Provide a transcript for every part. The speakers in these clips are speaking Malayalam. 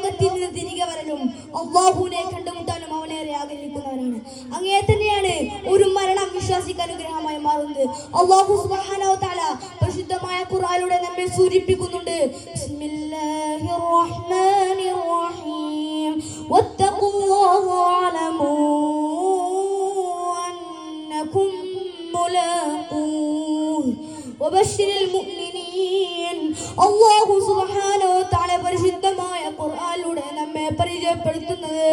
ലോകത്തിൽ നിന്ന് തിരികെ വരലും അള്ളാഹുവിനെ കണ്ടുമുട്ടാനും അവനേറെ ആഗ്രഹിക്കുന്നവനാണ്. അങ്ങേ തന്നെയാണ് ഒരു മരണം വിശ്വാസിക്ക് അനുഗ്രഹമായി മാറുന്നത്. അള്ളാഹു സുബാനോത്താല തആല പരിശുദ്ധമായ നമ്മെ സൂചിപ്പിക്കുന്നുണ്ട്. ബിസ്മില്ലാഹിർ റഹ്മാനിർ സുബ്ഹാനഹു വ തആല പരിശുദ്ധമായ ഖുർആനിലൂടെ നമ്മെ പരിചയപ്പെടുത്തുന്നത്.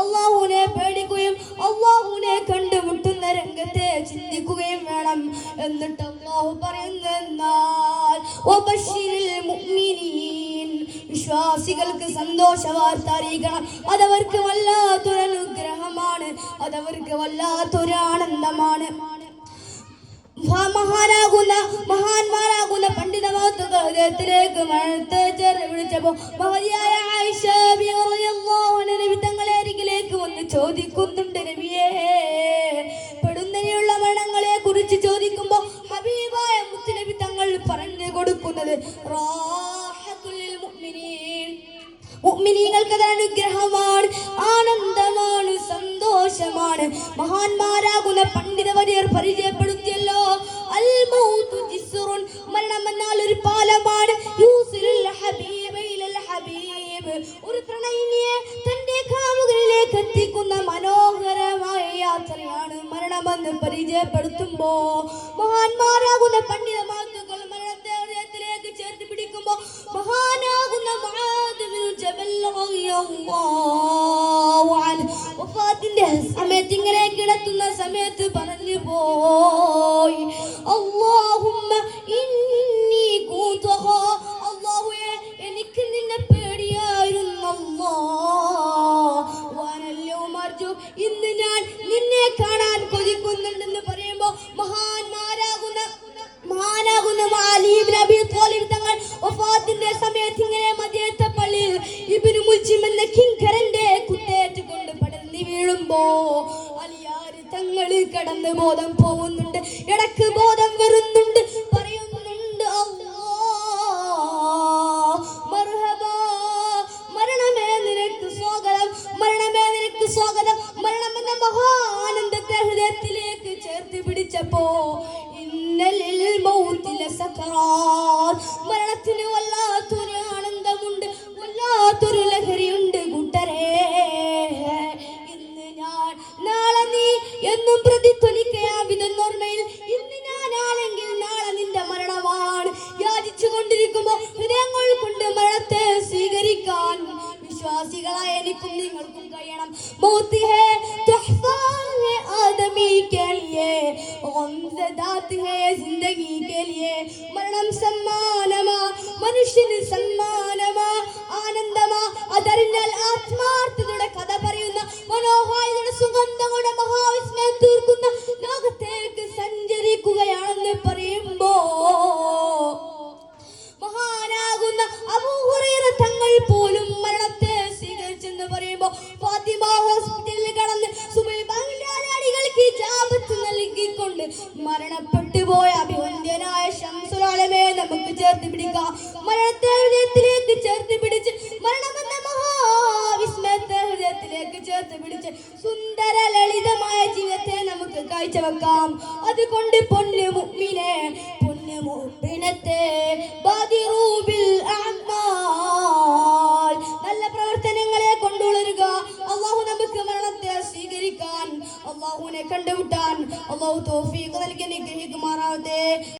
അള്ളാഹുവിനെ പേടിക്കുകയും അള്ളാഹുവിനെ കണ്ടുമുട്ടുന്ന രംഗത്തെ ചിന്തിക്കുകയും വേണം എന്നിട്ട് അള്ളാഹു പറയുന്നെന്നാൽ വിശ്വാസികൾക്ക് സന്തോഷ വാർത്ത അറിയിക്കണം അതവർക്ക് വല്ലാത്തൊരു അനുഗ്രഹമാണ്. അതവർക്ക് വല്ലാത്തൊരു ആനന്ദമാണ്. മഹാനാകുന്ന ഹൃദയത്തിലേക്ക് മഴത്ത് വിളിച്ചപ്പോ മഹതിയായ ആയിഷ നബി തങ്ങളെ അരികിലേക്ക് വന്ന് ചോദിക്കുന്നുണ്ട് നബിയേ പെടുന്നതിനുള്ള മരണങ്ങളെ കുറിച്ച് ചോദിക്കുമ്പോ ഹബീബായ മുത്തുനബി തങ്ങൾ പറഞ്ഞു കൊടുക്കുന്നത് അത് അനുഗ്രഹമാണ് ആനന്ദമാണ് സന്തോഷമാണ്. മഹാന്മാരാകുന്ന പണ്ഡിതവര്യർ പരിചയപ്പെടുത്തിയല്ലോ അൽ മൗതു ജിസ്റുൻ. മരണം എന്നാൽ ഒരു പാലമാണ് മരണമെന്ന് പരിചയപ്പെടുത്തുമ്പോ മഹാന്മാരാകുന്ന പണ്ഡിതമാക്കുകൾ മരണത്തെ ഹൃദയത്തിലേക്ക് ചേർത്ത് പിടിക്കുമ്പോ മഹാനാകുന്ന വഫാത്തിന്റെ സമയത്ത് ഇങ്ങനെ കിടത്തുന്ന സമയത്ത് പറഞ്ഞു പോയി സമയത്ത് ഇങ്ങനെ മദീനത്തെ പള്ളിയിൽ ഇബ്നു മുൽജിം എന്ന കിങ്കരന്റെ കുത്തേറ്റ് കൊണ്ട് പടർന്നു വീഴുമ്പോ അലിയാര് തങ്ങൾ കടന്ന് ബോധം പോകുന്നുണ്ട്. ഇടയ്ക്ക് ബോധം വരുന്നുണ്ട്. പറയുന്നുണ്ട് മരണമേ നിനക്ക് സ്വാഗതം മരണമേ നിനക്ക് സ്വാഗതം മരണം എന്ന മഹാനന്ദത്തെ ഹൃദയത്തിലേക്ക് ചേർത്ത് പിടിച്ചപ്പോ ഇന്നലിൽ മൗത്തിലെ സക്കറാത്ത് മരണത്തിന് വല്ലാത്തൊരു പ്രാർത്ഥനയിൽ ഇന്ന് ഞാനാണെങ്കിൽ നാളെ നിന്റെ മരണമാണ് യാചിച്ചു കൊണ്ടിരിക്കുമ്പോ ഹൃദയങ്ങൾ കൊണ്ട് മരണത്തെ സ്വീകരിക്കാൻ. വിശ്വാസികളായ എനിക്കും നിങ്ങൾക്കും കഴിയണം. മൗത്ത് ഹേ തുഹ്ഫാ है के लिए गमजदात है जिंदगी के लिए മരണം സമ്മാനമാ മനുഷ്യന് സമ്മാനമാ. ആനന്ദമാ. അതറിഞ്ഞാൽ ആത്മാർത്ഥതയുടെ കഥ പറയുന്ന മനോഹാരിതയുടെ സുഗന്ധം നൽകിക്കൊണ്ട് മരണപ്പെട്ടു പോയ അഭിവന്ദ്യനായ ശംസുലാലമേ നമുക്ക് ചേർത്ത് പിടിക്കാം. മരണത്തെ ഹൃദയത്തിലേക്ക് ചേർത്ത് പിടിച്ച് മരണമെന്ന മഹാവിസ്മയത്തെ ഹൃദയത്തിലേക്ക് ചേർത്ത് പിടിച്ച് സുന്ദര ലളിതമായ ജീവിതത്തെ നമുക്ക് കാഴ്ചവെക്കാം. അതുകൊണ്ട് പൊന്നു മുഅ്മിനെ പൊന്നു മുപ്പിനത്തെ ബാദിറൂബിൽ നല്ല പ്രവർത്തനങ്ങളെ കൊണ്ടുവരുക. അള്ളാഹു നമുക്ക് മരണത്തെ സ്വീകരിക്കാൻ അള്ളാഹുവിനെ കണ്ടുമുട്ടാൻ توفیق۔ توفی کتے نکلے